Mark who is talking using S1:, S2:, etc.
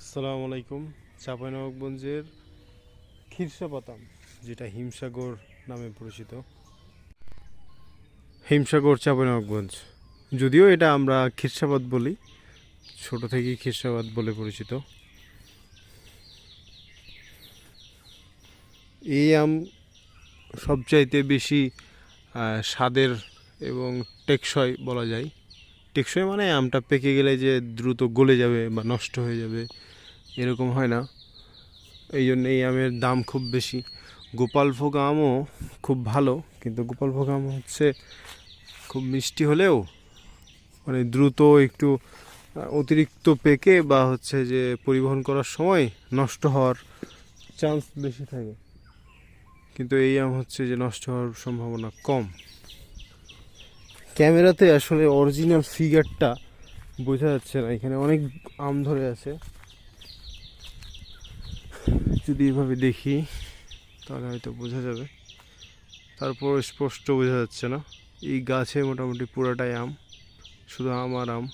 S1: আসসালামু আলাইকুম, চাঁপাইনবাবগঞ্জের খিরসাপাতাম যেটা হিমসাগর নামে পরিচিত। হিমসাগর, চাঁপাইনবাবগঞ্জ। যদিও এটা আমরা খিরসাবাদ বলি, ছোট থেকেই খিরসাবাদ বলে পরিচিত। এই আম সবচাইতে বেশি স্বাদের এবং টেকসই বলা যায়। টেকসই মানে আমটা পেকে গেলে যে দ্রুত গলে যাবে বা নষ্ট হয়ে যাবে, এরকম হয় না। এই জন্য এই আমের দাম খুব বেশি। গোপালভোগ আমও খুব ভালো, কিন্তু গোপালভোগ আম হচ্ছে খুব মিষ্টি হলেও মানে দ্রুত একটু অতিরিক্ত পেকে বা হচ্ছে যে পরিবহন করার সময় নষ্ট হওয়ার চান্স বেশি থাকে। কিন্তু এই আম হচ্ছে যে নষ্ট হওয়ার সম্ভাবনা কম। ক্যামেরাতে আসলে অরিজিনাল ফিগারটা বোঝা যাচ্ছে না। এখানে অনেক আম ধরে আছে। যদি এভাবে দেখি, তাহলে হয়তো বোঝা যাবে। তারপর স্পষ্ট বোঝা যাচ্ছে না। এই গাছে মোটামুটি পুরাটাই আম, শুধু আম আর আম।